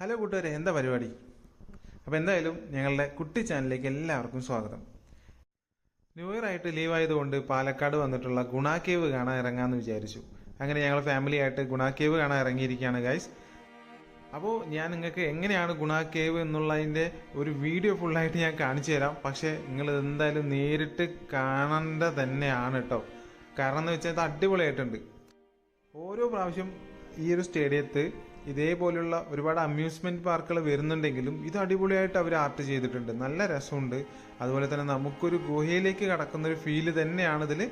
Hello കൂട്ടുകാരെ എന്താ പരിപാടി? അപ്പോൾ എന്തായാലും ഞങ്ങളുടെ കുട്ടി ചാനലിലേക്ക് എല്ലാവർക്കും സ്വാഗതം. ന്യൂ ഇയർ ആയിട്ട് ലീവ് ആയതുകൊണ്ട് പാലക്കാട് വന്നിട്ടുള്ള ഗുണ കേവ് കാണാൻ ഇറങ്ങാമെന്ന് വിചാരിച്ചു. അങ്ങനെ ഞങ്ങൾ ഫാമിലി ആയിട്ട് ഗുണ കേവ് കാണാൻ ഇറങ്ങിയിരിക്കുകയാണ് ഗൈസ് അപ്പോൾ ഞാൻ നിങ്ങൾക്ക് എങ്ങനെയാണ് ഗുണ കേവ് എന്നുള്ളതിന്റെ ഒരു വീഡിയോ ഫുള്ളായിട്ട് ഞാൻ കാണിച്ചു തരാം. പക്ഷേ നിങ്ങൾ എന്തായാലും നേരിട്ട് കാണേണ്ട തന്നെയാണ് കേട്ടോ കാരണം എന്ന് വെച്ചാൽ അത് അടിപൊളിയായിട്ടുണ്ട്. ഓരോ പ്രാവശ്യം ഈ ഒരു സ്റ്റേഡിയത്ത് ഇതേപോലെയുള്ള ഒരുപാട് അമ്യൂസ്മെന്റ് പാർക്കുകൾ വരുന്നുണ്ടെങ്കിലും ഇത് അടിപൊളിയായിട്ട് അവർ ആർട്ട് ചെയ്തിട്ടുണ്ട്. നല്ല രസമുണ്ട്. അതുപോലെ തന്നെ നമുക്കൊരു ഗുഹയിലേക്ക് കടക്കുന്ന ഒരു ഫീൽ തന്നെയാണ് ഇതിൽ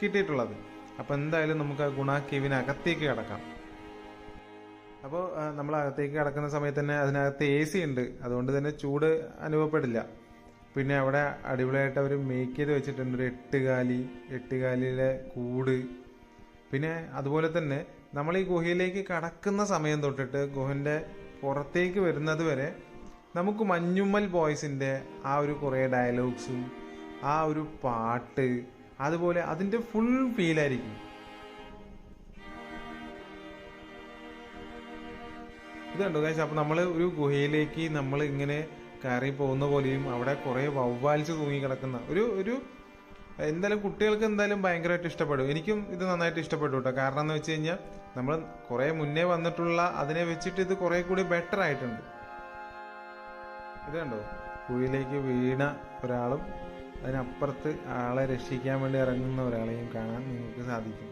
കിട്ടിയിട്ടുള്ളത്. അപ്പോൾ എന്തായാലും നമുക്ക് ആ ഗുണ കേവിനകത്തേക്ക് കടക്കാം. അപ്പോൾ നമ്മൾ അകത്തേക്ക് കടക്കുന്ന സമയത്ത് തന്നെ അതിനകത്ത് എ സി ഉണ്ട്. അതുകൊണ്ട് തന്നെ ചൂട് അനുഭവപ്പെടില്ല. പിന്നെ അവിടെ അടിപൊളിയായിട്ട് അവർ മേക്ക് ചെയ്ത് വെച്ചിട്ടുണ്ട്. ഒരു എട്ടുകാലി എട്ടുകാലിയിലെ കൂട്. പിന്നെ അതുപോലെ തന്നെ നമ്മൾ ഈ ഗുഹയിലേക്ക് കടക്കുന്ന സമയം തൊട്ടിട്ട് ഗുഹന്റെ പുറത്തേക്ക് വരുന്നത് വരെ നമുക്ക് മഞ്ഞുമ്മൽ ബോയ്സിന്റെ ആ ഒരു കുറേ ഡയലോഗ്സും ആ ഒരു പാട്ട് അതുപോലെ അതിന്റെ ഫുൾ ഫീലായിരിക്കും കണ്ടോ കാശ് അപ്പം നമ്മൾ ഒരു ഗുഹയിലേക്ക് നമ്മൾ ഇങ്ങനെ കയറി പോകുന്ന പോലെയും അവിടെ കുറേ വവ്വാൽസ് തൂങ്ങി കിടക്കുന്ന ഒരു ഒരു എന്തായാലും കുട്ടികൾക്ക് എന്തായാലും ഭയങ്കരമായിട്ട് ഇഷ്ടപ്പെടും. എനിക്കും ഇത് നന്നായിട്ട് ഇഷ്ടപ്പെട്ടു കേട്ടോ. കാരണം എന്ന് വെച്ച് കഴിഞ്ഞാൽ നമ്മൾ കുറേ മുന്നേ വന്നിട്ടുള്ള അതിനെ വെച്ചിട്ട് ഇത് കുറെ കൂടി ബെറ്റർ ആയിട്ടുണ്ട്. ഇത് കണ്ടോ? കുഴിയിലേക്ക് വീണ ഒരാളും അതിനപ്പുറത്ത് ആളെ രക്ഷിക്കാൻ വേണ്ടി ഇറങ്ങുന്ന ഒരാളെയും കാണാൻ നിങ്ങൾക്ക് സാധിക്കും.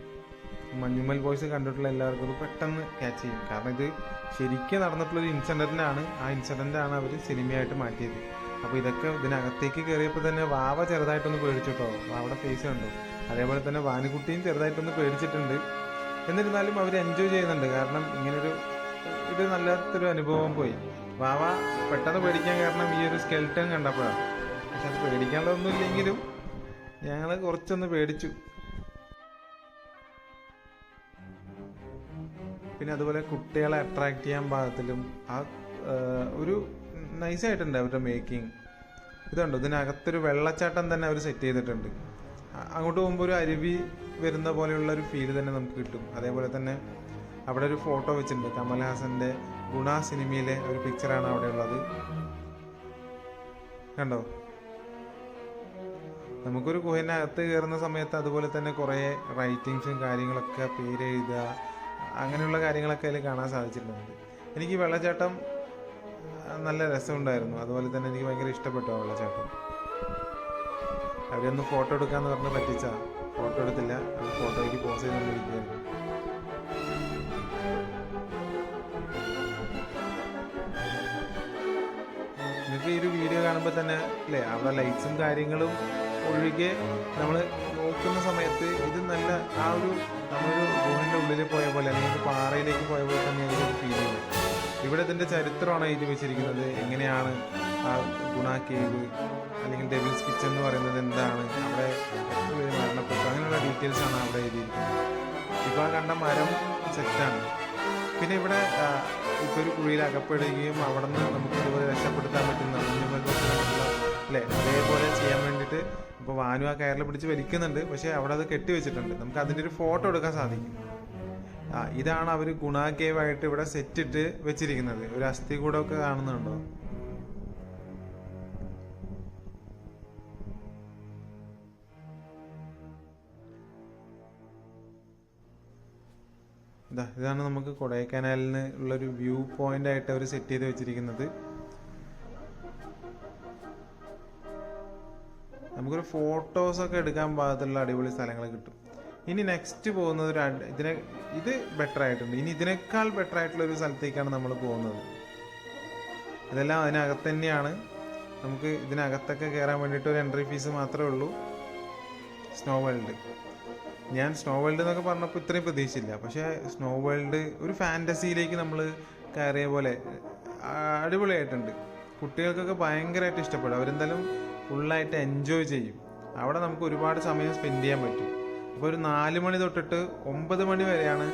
മഞ്ഞുമൽ ബോയ്സ് കണ്ടിട്ടുള്ള എല്ലാവർക്കും ഇത് പെട്ടെന്ന് ക്യാച്ച് ചെയ്യും. കാരണം ഇത് ശരിക്കും നടന്നിട്ടുള്ള ഒരു ഇൻസിഡന്റ് ആ ഇൻസിഡന്റ് ആണ് അവർ സിനിമയായിട്ട് മാറ്റിയത്. അപ്പോൾ ഇതൊക്കെ ഇതിനകത്തേക്ക് കയറിയപ്പോൾ തന്നെ വാവ ചെറുതായിട്ടൊന്ന് പേടിച്ചിട്ടോ? വാവയുടെ ഫേസ് കണ്ടു. അതേപോലെ തന്നെ വാനുകുട്ടിയും ചെറുതായിട്ടൊന്ന് പേടിച്ചിട്ടുണ്ട്. എന്നിരുന്നാലും അവർ എൻജോയ് ചെയ്യുന്നുണ്ട്. കാരണം ഇങ്ങനൊരു ഇത് നല്ലൊരു അനുഭവം പോയി. വാവ പെട്ടെന്ന് പേടിക്കാൻ കാരണം ഈ ഒരു സ്കെൽട്ടൺ കണ്ടപ്പോഴാണ്. പക്ഷെ അത് പേടിക്കാനുള്ളതൊന്നും ഇല്ലെങ്കിലും ഞങ്ങൾ കുറച്ചൊന്ന് പേടിച്ചു. പിന്നെ അതുപോലെ കുട്ടികളെ അട്രാക്ട് ചെയ്യാൻ പാകത്തിലും ആ ആ, ഒരു നൈസായിട്ടുണ്ട് അവരുടെ മേക്കിംഗ് ഇതുണ്ട്? ഇതിനകത്തൊരു വെള്ളച്ചാട്ടം തന്നെ അവർ സെറ്റ് ചെയ്തിട്ടുണ്ട്. അങ്ങോട്ട് പോകുമ്പോൾ ഒരു അരുവി വരുന്ന പോലെയുള്ള ഒരു ഫീൽ തന്നെ നമുക്ക് കിട്ടും. അതേപോലെ തന്നെ അവിടെ ഒരു ഫോട്ടോ വെച്ചിട്ടുണ്ട്. കമൽഹാസന്റെ ഗുണ സിനിമയിലെ ഒരു പിക്ചറാണ് അവിടെ ഉള്ളത്. കണ്ടോ? നമുക്കൊരു ഗുഹേനകത്ത് കയറുന്ന സമയത്ത് അതുപോലെ തന്നെ കുറേ റൈറ്റിങ്സും കാര്യങ്ങളൊക്കെ പേരെഴുതുക അങ്ങനെയുള്ള കാര്യങ്ങളൊക്കെ അതിൽ കാണാൻ സാധിച്ചിട്ടുണ്ട്. എനിക്ക് വെള്ളച്ചാട്ടം നല്ല രസമുണ്ടായിരുന്നു. അതുപോലെ തന്നെ എനിക്ക് ഭയങ്കര ഇഷ്ടപ്പെട്ടു ആ വെള്ളച്ചാട്ടം അവരൊന്ന് ഫോട്ടോ എടുക്കാന്ന് പറഞ്ഞ് പറ്റിച്ച. ഫോട്ടോ എടുത്തില്ല. ഫോട്ടോയ്ക്ക് പോസ് ചെയ്തുകൊണ്ടിരിക്കുകയായിരുന്നു നിങ്ങൾക്ക് ഈ ഒരു വീഡിയോ കാണുമ്പോൾ തന്നെ അല്ലേ അവിടെ ലൈറ്റ്സും കാര്യങ്ങളും ഒഴികെ നമ്മൾ നോക്കുന്ന സമയത്ത് ഇത് നല്ല ആ ഒരു നമ്മളൊരു ഗുഹന്റെ ഉള്ളിൽ പോയ പോലെ അല്ലെങ്കിൽ പാറയിലേക്ക് പോയ പോലെ തന്നെ ഇവിടെ ഇതിന്റെ ചരിത്രമാണ് എഴുതി വെച്ചിരിക്കുന്നത്. എങ്ങനെയാണ് ആ ഗുണ കേവ് അല്ലെങ്കിൽ ഡെവിൽസ് കിച്ചൺ എന്ന് പറയുന്നത് എന്താണ്? അവിടെ എത്ര പേര് മരണപ്പെട്ടു. അങ്ങനെയുള്ള ഡീറ്റെയിൽസ് ആണ് അവിടെ എഴുതിയിരിക്കുന്നത്. ഇപ്പോൾ ആ കണ്ട മരം സെറ്റാണ് പിന്നെ ഇവിടെ ഇപ്പോൾ ഇപ്പൊ ഒരു കുഴിയിൽ അകപ്പെടുകയും അവിടെ നിന്ന് നമുക്ക് ഇതുപോലെ രക്ഷപ്പെടുത്താൻ പറ്റുന്ന അല്ലേ? അതേപോലെ ചെയ്യാൻ വേണ്ടിയിട്ട് ഇപ്പോൾ വാനു ആ കയറിൽ പിടിച്ച് വലിക്കുന്നുണ്ട്. പക്ഷേ അവിടെ അത് കെട്ടി വെച്ചിട്ടുണ്ട് നമുക്ക് അതിന്റെ ഒരു ഫോട്ടോ എടുക്കാൻ സാധിക്കും. ആ ഇതാണ് അവർ ഗുണ കേവ് ആയിട്ട് ഇവിടെ സെറ്റ് ഇട്ട് വെച്ചിരിക്കുന്നത്. ഒരു അസ്ഥി കൂടമൊക്കെ കാണുന്നുണ്ടോ? ഇതാ ഇതാണ് നമുക്ക് കൊടൈക്കനാലിന് ഉള്ളൊരു വ്യൂ പോയിന്റ് ആയിട്ട് അവർ സെറ്റ് ചെയ്ത് വെച്ചിരിക്കുന്നത്. നമുക്കൊരു ഫോട്ടോസ് ഒക്കെ എടുക്കാൻ പാകത്തുള്ള അടിപൊളി സ്ഥലങ്ങൾ കിട്ടും. ഇനി നെക്സ്റ്റ് പോകുന്നത് ഒരു ഇതിനെ ഇത് ബെറ്റർ ആയിട്ടുണ്ട്. ഇനി ഇതിനേക്കാൾ ബെറ്റർ ആയിട്ടുള്ള ഒരു സ്ഥലത്തേക്കാണ് നമ്മൾ പോകുന്നത്. ഇതെല്ലാം അതിനകത്ത് തന്നെയാണ്. നമുക്ക് ഇതിനകത്തൊക്കെ കയറാൻ വേണ്ടിയിട്ട് ഒരു എൻട്രി ഫീസ് മാത്രമേ ഉള്ളൂ. സ്നോ വേൾഡ് ഞാൻ സ്നോ വേൾഡ് എന്നൊക്കെ പറഞ്ഞപ്പോൾ ഇത്രയും പ്രതീക്ഷിച്ചില്ല. പക്ഷേ സ്നോ വേൾഡ് ഒരു ഫാന്റസിയിലേക്ക് നമ്മൾ കയറിയ പോലെ അടിപൊളിയായിട്ടുണ്ട്. കുട്ടികൾക്കൊക്കെ ഭയങ്കരമായിട്ട് ഇഷ്ടപ്പെടും. അവരെന്തായാലും ഫുള്ളായിട്ട് എൻജോയ് ചെയ്യും. അവിടെ നമുക്ക് ഒരുപാട് സമയം സ്പെൻഡ് ചെയ്യാൻ പറ്റും. അപ്പോൾ ഒരു നാല് മണി തൊട്ടിട്ട് ഒമ്പത് മണി വരെയാണ്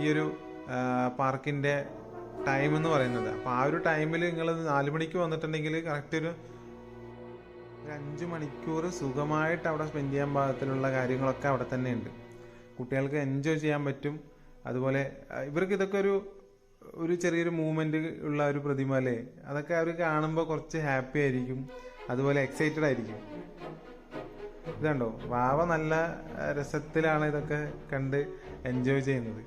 ഈ ഒരു പാർക്കിന്റെ ടൈം എന്ന് പറയുന്നത്. അപ്പോൾ ആ ഒരു ടൈമിൽ നിങ്ങൾ നാല് മണിക്ക് വന്നിട്ടുണ്ടെങ്കിൽ കറക്റ്റ് ഒരു അഞ്ച് മണിക്കൂർ സുഖമായിട്ട് അവിടെ സ്പെൻഡ് ചെയ്യാൻ പാകത്തിലുള്ള കാര്യങ്ങളൊക്കെ അവിടെ തന്നെ ഉണ്ട്. കുട്ടികൾക്ക് എൻജോയ് ചെയ്യാൻ പറ്റും. അതുപോലെ ഇവർക്ക് ഇതൊക്കെ ഒരു ഒരു ചെറിയൊരു മൂവ്മെന്റ് ഉള്ള ഒരു പ്രതിമ അല്ലേ? അതൊക്കെ അവർ കാണുമ്പോൾ കുറച്ച് ഹാപ്പി ആയിരിക്കും. അതുപോലെ എക്സൈറ്റഡ് ആയിരിക്കും. ഇതുണ്ടോ? വാവ നല്ല രസത്തിലാണ് ഇതൊക്കെ കണ്ട് എൻജോയ് ചെയ്യുന്നത്.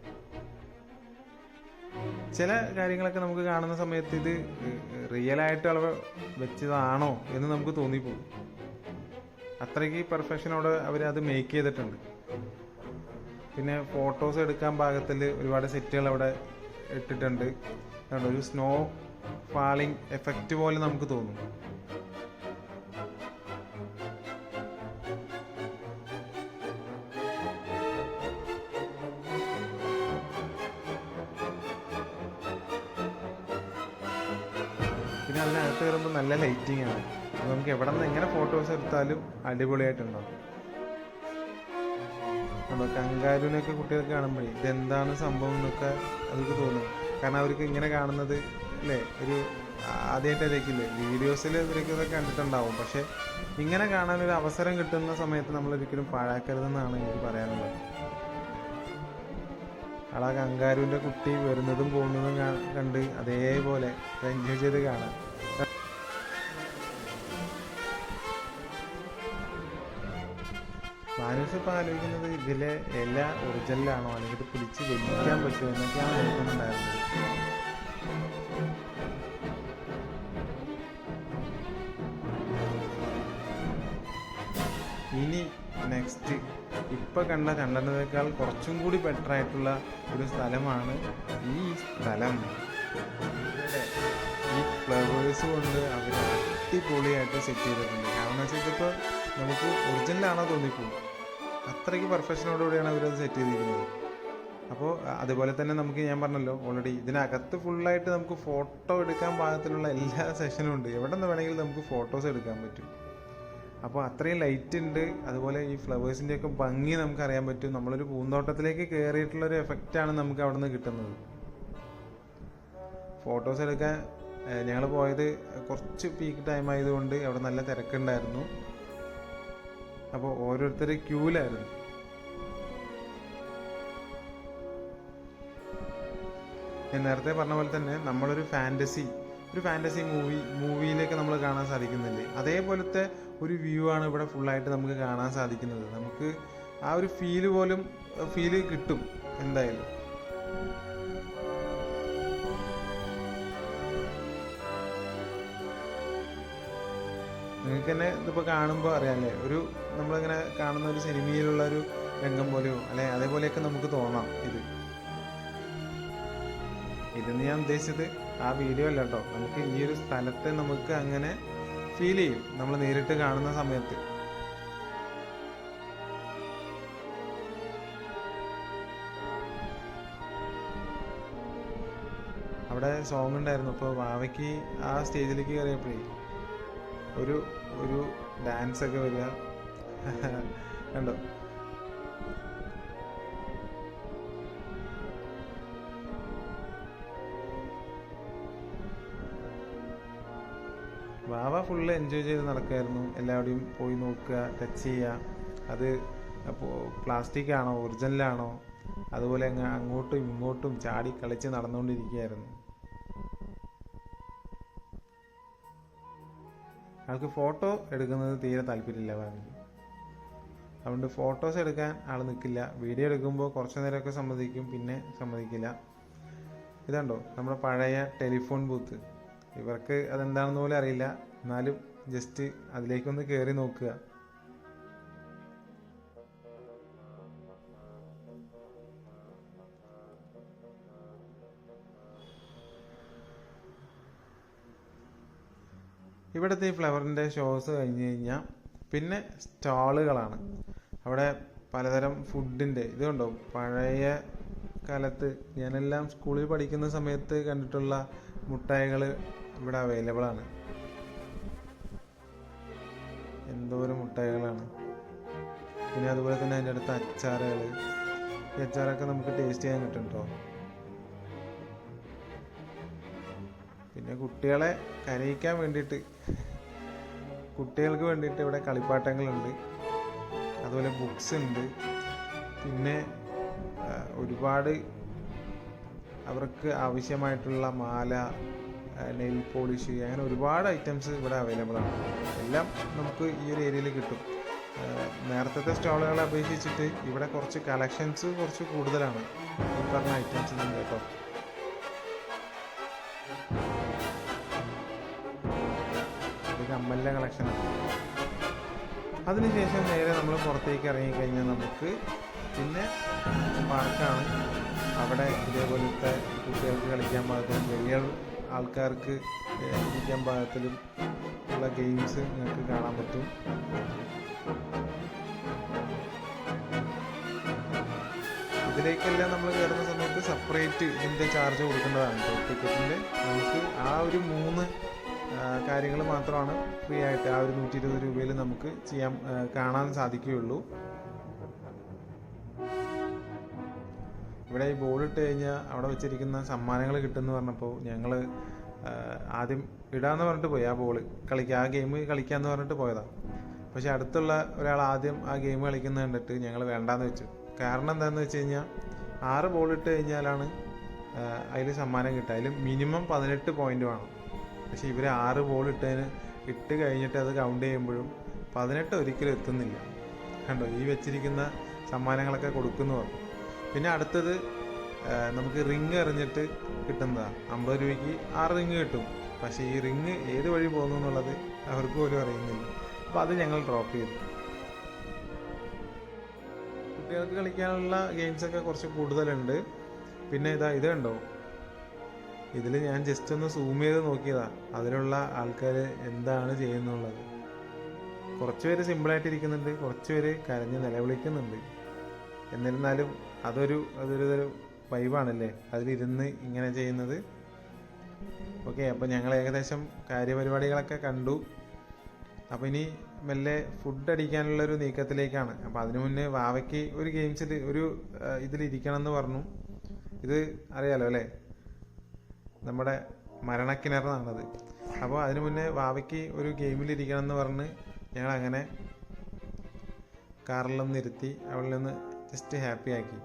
ചില കാര്യങ്ങളൊക്കെ നമുക്ക് കാണുന്ന സമയത്ത് ഇത് റിയൽ ആയിട്ട് അളവ് വെച്ചതാണോ എന്ന് നമുക്ക് തോന്നിപ്പോകും. അത്രയ്ക്ക് പെർഫെക്ഷനോടെ അവർ അത് മേക്ക് ചെയ്തിട്ടുണ്ട്. പിന്നെ ഫോട്ടോസ് എടുക്കാൻ പാകത്തിൽ ഒരുപാട് സെറ്റുകൾ അവിടെ ഇട്ടിട്ടുണ്ട്. ഒരു സ്നോ ഫാളിംഗ് എഫക്റ്റ് പോലെ നമുക്ക് തോന്നും. അതിനകത്ത് കയറുമ്പോൾ നല്ല ലൈറ്റിംഗ് ആണ്. നമുക്ക് എവിടെ നിന്ന് എങ്ങനെ ഫോട്ടോസ് എടുത്താലും അടിപൊളിയായിട്ടുണ്ടാവും നമ്മൾ കങ്കാരുവിനൊക്കെ കുട്ടികൾക്ക് കാണുമ്പോഴേ ഇതെന്താണ് സംഭവം എന്നൊക്കെ അവർക്ക് തോന്നും. കാരണം അവർക്ക് ഇങ്ങനെ കാണുന്നത് അല്ലേ ഒരു ആദ്യമായിട്ടായിരിക്കില്ലേ വീഡിയോസിൽ ഇവരൊക്കെ ഇതൊക്കെ കണ്ടിട്ടുണ്ടാവും. പക്ഷേ ഇങ്ങനെ കാണാൻ ഒരു അവസരം കിട്ടുന്ന സമയത്ത് നമ്മൾ ഒരിക്കലും പാഴാക്കരുതെന്നാണ് എനിക്ക് പറയാനുള്ളത്. ആളാ കങ്കാരുവിന്റെ കുട്ടി വരുന്നതും പോകുന്നതും കണ്ട് അതേപോലെ എൻജോയ് ചെയ്ത് കാണാം. മാനൂസ് ഇപ്പൊ ആലോചിക്കുന്നത് ഇതിലെ ഇല ഒറിജിനലാണോ? അല്ലെങ്കിൽ ഇത് പിടിച്ച് വലിക്കാൻ പറ്റുമോ എന്നൊക്കെയാണ് നോക്കുന്നുണ്ടായിരുന്നത് ഇനി നെക്സ്റ്റ് ഇപ്പൊ കണ്ട കണ്ടതിനേക്കാൾ കുറച്ചും കൂടി ബെറ്റർ ആയിട്ടുള്ള ഒരു സ്ഥലമാണ് ഈ സ്ഥലം. ഈ ഫ്ലവേഴ്സ് കൊണ്ട് അവർ അടിപൊളിയായിട്ട് സെറ്റ് ചെയ്തിട്ടുണ്ട്. കാരണം വെച്ചാൽ ഇതിപ്പോൾ നമുക്ക് ഒറിജിനലാണോ തോന്നിപ്പോകും അത്രയ്ക്ക് പെർഫെക്ഷനോടുകൂടിയാണ് അവരത് സെറ്റ് ചെയ്തിരിക്കുന്നത്. അപ്പോൾ അതുപോലെ തന്നെ നമുക്ക് ഞാൻ പറഞ്ഞല്ലോ ഓൾറെഡി ഇതിനകത്ത് ഫുള്ളായിട്ട് നമുക്ക് ഫോട്ടോ എടുക്കാൻ പാകത്തിലുള്ള എല്ലാ സെഷനും ഉണ്ട്. എവിടെ നിന്ന് വേണമെങ്കിലും നമുക്ക് ഫോട്ടോസ് എടുക്കാൻ പറ്റും. അപ്പോൾ അത്രയും ലൈറ്റ് ഉണ്ട്. അതുപോലെ ഈ ഫ്ലവേഴ്സിന്റെ ഒക്കെ ഭംഗി നമുക്ക് അറിയാൻ പറ്റും. നമ്മളൊരു പൂന്തോട്ടത്തിലേക്ക് കയറിയിട്ടുള്ള ഒരു എഫക്റ്റാണ് നമുക്ക് അവിടെ നിന്ന് കിട്ടുന്നത്. ഫോട്ടോസ് എടുക്കാൻ ഞങ്ങൾ പോയത് കുറച്ച് പീക്ക് ടൈം ആയതുകൊണ്ട് അവിടെ നല്ല തിരക്കുണ്ടായിരുന്നു. അപ്പോൾ ഓരോരുത്തരെ ക്യൂലായിരുന്നു ഞാൻ നേരത്തെ പറഞ്ഞ പോലെ തന്നെ നമ്മളൊരു ഫാന്റസി ഒരു ഫാന്റസി മൂവി മൂവിയിലേക്ക് നമ്മൾ കാണാൻ സാധിക്കുന്നില്ലേ? അതേപോലത്തെ ഒരു വ്യൂ ആണ് ഇവിടെ ഫുള്ളായിട്ട് നമുക്ക് കാണാൻ സാധിക്കുന്നത്. നമുക്ക് ആ ഒരു ഫീൽ പോലും ഫീൽ കിട്ടും എന്തായാലും. നിങ്ങൾക്ക് തന്നെ ഇതിപ്പോൾ കാണുമ്പോൾ അറിയാമല്ലേ ഒരു നമ്മളിങ്ങനെ കാണുന്ന ഒരു സിനിമയിലുള്ള ഒരു രംഗം പോലെയോ അല്ലെ? അതേപോലെയൊക്കെ നമുക്ക് തോന്നാം ഇത്. ഇതെന്ന് ഞാൻ ഉദ്ദേശിച്ചത് ആ വീഡിയോ അല്ല കേട്ടോ. നമുക്ക് ഈ ഒരു സ്ഥലത്തെ നമുക്ക് അങ്ങനെ ഫീൽ ചെയ്യും. നമ്മൾ നേരിട്ട് കാണുന്ന സമയത്ത്. അവിടെ സോങ് ഉണ്ടായിരുന്നു. അപ്പോൾ വാവയ്ക്ക് ആ സ്റ്റേജിലേക്ക് കയറിയപ്പോഴേ ഒരു ഒരു ഡാൻസ് ഒക്കെ വരിക. കണ്ടോ? വാവ ഫുള്ള് എൻജോയ് ചെയ്ത് നടക്കുമായിരുന്നു എല്ലാവരുടെയും പോയി നോക്കുക ടച്ച് ചെയ്യുക. അത് അപ്പോൾ പ്ലാസ്റ്റിക് ആണോ ഒറിജിനലാണോ അതുപോലെ അങ്ങ് അങ്ങോട്ടും ഇങ്ങോട്ടും ചാടി കളിച്ച് നടന്നുകൊണ്ടിരിക്കുകയായിരുന്നു. ആൾക്ക് ഫോട്ടോ എടുക്കുന്നത് തീരെ താല്പര്യമില്ല ഭാവിക്ക് അതുകൊണ്ട് ഫോട്ടോസ് എടുക്കാൻ ആൾ നിൽക്കില്ല വീഡിയോ എടുക്കുമ്പോൾ കുറച്ച് നേരമൊക്കെ സമ്മതിക്കും പിന്നെ സമ്മതിക്കില്ല. ഇതുണ്ടോ? നമ്മുടെ പഴയ ടെലിഫോൺ ബൂത്ത്. ഇവർക്ക് അതെന്താണെന്ന് പോലും അറിയില്ല. എന്നാലും ജസ്റ്റ് അതിലേക്കൊന്ന് കയറി നോക്കുക. ഇവിടുത്തെ ഈ ഫ്ലവറിന്റെ ഷോസ് കഴിഞ്ഞ് കഴിഞ്ഞാൽ പിന്നെ സ്റ്റാളുകളാണ്. അവിടെ പലതരം ഫുഡിന്റെ ഇതുണ്ടോ പഴയ കാലത്ത് ഞാനെല്ലാം സ്കൂളിൽ പഠിക്കുന്ന സമയത്ത് കണ്ടിട്ടുള്ള മുട്ടായികൾ ഇവിടെ അവൈലബിൾ ആണ്. എന്തോരം മുട്ടായികളാണ്. പിന്നെ അതുപോലെ തന്നെ അതിന്റെ അടുത്ത് അച്ചാറുകൾ ഈ അച്ചാറൊക്കെ നമുക്ക് ടേസ്റ്റ് ചെയ്യാൻ കിട്ടും കേട്ടോ പിന്നെ കുട്ടികളെ കരയിക്കാൻ വേണ്ടിയിട്ട് കുട്ടികൾക്ക് വേണ്ടിയിട്ട് ഇവിടെ കളിപ്പാട്ടങ്ങളുണ്ട്. അതുപോലെ ബുക്സ് ഉണ്ട്. പിന്നെ ഒരുപാട് അവർക്ക് ആവശ്യമായിട്ടുള്ള മാല നെയിൽ പോളിഷ് അങ്ങനെ ഒരുപാട് ഐറ്റംസ് ഇവിടെ അവൈലബിൾ ആണ്. എല്ലാം നമുക്ക് ഈ ഒരു ഏരിയയിൽ കിട്ടും. നേരത്തെ സ്റ്റാളുകളെ അപേക്ഷിച്ചിട്ട് ഇവിടെ കുറച്ച് കളക്ഷൻസ് കുറച്ച് കൂടുതലാണ്. ഈ പറഞ്ഞ ഐറ്റംസ് ഉണ്ട് കേട്ടോ. കളക്ഷനാണ് അതിനുശേഷം നേരെ നമ്മൾ പുറത്തേക്ക് ഇറങ്ങിക്കഴിഞ്ഞാൽ നമുക്ക് പിന്നെ പാർക്കാണ്. അവിടെ ഇതേപോലത്തെ കുട്ടികൾക്ക് കളിക്കാൻ പാകത്തിലും വലിയ ആൾക്കാർക്ക് കളിക്കാൻ പാകത്തിലും ഉള്ള ഗെയിംസ് നിങ്ങൾക്ക് കാണാൻ പറ്റും. ഇതിലേക്കെല്ലാം നമ്മൾ കയറുന്ന സമയത്ത് സെപ്പറേറ്റ് ഇതിന്റെ ചാർജ് കൊടുക്കേണ്ടതാണ്. ടിക്കറ്റിന്റെ നമുക്ക് ആ ഒരു മൂന്ന് കാര്യങ്ങൾ മാത്രമാണ് ഫ്രീ ആയിട്ട് ആ ഒരു നൂറ്റി ഇരുപത് രൂപയിൽ നമുക്ക് ചെയ്യാൻ കാണാൻ സാധിക്കുകയുള്ളൂ. ഇവിടെ ഈ ബോൾ ഇട്ട് കഴിഞ്ഞാൽ അവിടെ വെച്ചിരിക്കുന്ന സമ്മാനങ്ങൾ കിട്ടുമെന്ന് പറഞ്ഞപ്പോൾ ഞങ്ങൾ ആദ്യം ഇടാന്ന് പറഞ്ഞിട്ട് പോയി ആ ബോൾ കളിക്കുക ആ ഗെയിം കളിക്കാന്ന് പറഞ്ഞിട്ട് പോയതാണ് പക്ഷെ അടുത്തുള്ള ഒരാൾ ആദ്യം ആ ഗെയിം കളിക്കുന്നത് കണ്ടിട്ട് ഞങ്ങൾ വേണ്ടാന്ന് വെച്ചു. കാരണം എന്താണെന്ന് വെച്ച് കഴിഞ്ഞാൽ ആറ് ബോൾ ഇട്ട് കഴിഞ്ഞാലാണ് അതിൽ സമ്മാനം കിട്ടുക. അതിൽ മിനിമം പതിനെട്ട് പോയിന്റ് വേണം. പക്ഷെ ഇവർ ആറ് ബോൾ ഇട്ടതിന് ഇട്ട് കഴിഞ്ഞിട്ട് അത് കൗണ്ട് ചെയ്യുമ്പോഴും പതിനെട്ട് ഒരിക്കലും എത്തുന്നില്ല. കണ്ടോ? ഈ വെച്ചിരിക്കുന്ന സമ്മാനങ്ങളൊക്കെ കൊടുക്കുന്നു പറഞ്ഞു. പിന്നെ അടുത്തത് നമുക്ക് റിങ് എറിഞ്ഞിട്ട് കിട്ടുന്നതാണ് അമ്പത് രൂപയ്ക്ക് ആറ് റിങ് കിട്ടും. പക്ഷേ ഈ റിങ് ഏത് വഴി പോകുന്നു എന്നുള്ളത് അവർക്ക് പോലും അറിയുന്നില്ല. അപ്പോൾ അത് ഞങ്ങൾ ഡ്രോപ്പ് ചെയ്തു. കുട്ടികൾക്ക് കളിക്കാനുള്ള ഗെയിംസൊക്കെ കുറച്ച് കൂടുതലുണ്ട്. പിന്നെ ഇതാ ഇത് കണ്ടോ? ഇതിൽ ഞാൻ ജസ്റ്റ് ഒന്ന് സൂം ചെയ്ത് നോക്കിയതാ. അതിലുള്ള ആൾക്കാർ എന്താണ് ചെയ്യുന്നുള്ളത്. കുറച്ച് പേര് സിമ്പിളായിട്ട് ഇരിക്കുന്നുണ്ട് കുറച്ച് പേര് കരഞ്ഞ് നിലവിളിക്കുന്നുണ്ട്. എന്നിരുന്നാലും അതൊരു അതൊരു ഒരു വൈബാണല്ലേ അതിലിരുന്ന് ഇങ്ങനെ ചെയ്യുന്നത്. ഓക്കെ അപ്പോൾ ഞങ്ങൾ ഏകദേശം കാര്യപരിപാടികളൊക്കെ കണ്ടു. അപ്പോൾ ഇനി മെല്ലെ ഫുഡ് അടിക്കാനുള്ള ഒരു നീക്കത്തിലേക്കാണ്. അപ്പോൾ അതിനു മുന്നേ വാവയ്ക്ക് ഒരു ഗെയിംസിൽ ഒരു ഇതിലിരിക്കണം എന്ന് പറഞ്ഞു. ഇത് അറിയാലോ അല്ലേ? നമ്മുടെ മരണക്കിണറാണത് അപ്പോൾ അതിനു മുന്നേ വാവയ്ക്ക് ഒരു ഗെയിമിലിരിക്കണം എന്ന് പറഞ്ഞ് ഞങ്ങൾ അങ്ങനെ കാറിലൊന്ന് ഇരുത്തി അവളിൽ നിന്ന് ജസ്റ്റ് ഹാപ്പി ആക്കി.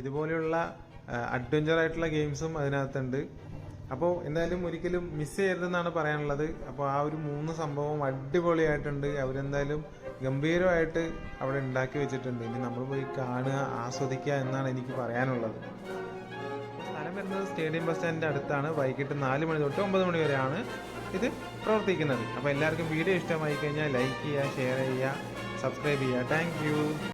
ഇതുപോലെയുള്ള അഡ്വഞ്ചർ ആയിട്ടുള്ള ഗെയിംസും അതിനകത്തുണ്ട്. അപ്പോൾ എന്തായാലും ഒരിക്കലും മിസ് ചെയ്യരുതെന്നാണ് പറയാനുള്ളത്. അപ്പോൾ ആ ഒരു മൂന്ന് സംഭവം അടിപൊളിയായിട്ടുണ്ട്. അവരെന്തായാലും ഗംഭീരമായിട്ട് അവിടെ ഉണ്ടാക്കി വെച്ചിട്ടുണ്ട്. ഇനി നമ്മൾ പോയി കാണുക ആസ്വദിക്കുക എന്നാണ് എനിക്ക് പറയാനുള്ളത്. വരുന്നത് സ്റ്റേഡിയം ബസ് സ്റ്റാൻഡിന്റെ അടുത്താണ്. വൈകിട്ട് നാല് മണി തൊട്ട് ഒമ്പത് മണി വരെയാണ് ഇത് പ്രവർത്തിക്കുന്നത്. അപ്പോൾ എല്ലാവർക്കും വീഡിയോ ഇഷ്ടമായി കഴിഞ്ഞാൽ ലൈക്ക് ചെയ്യുക ഷെയർ ചെയ്യുക സബ്സ്ക്രൈബ് ചെയ്യുക. താങ്ക്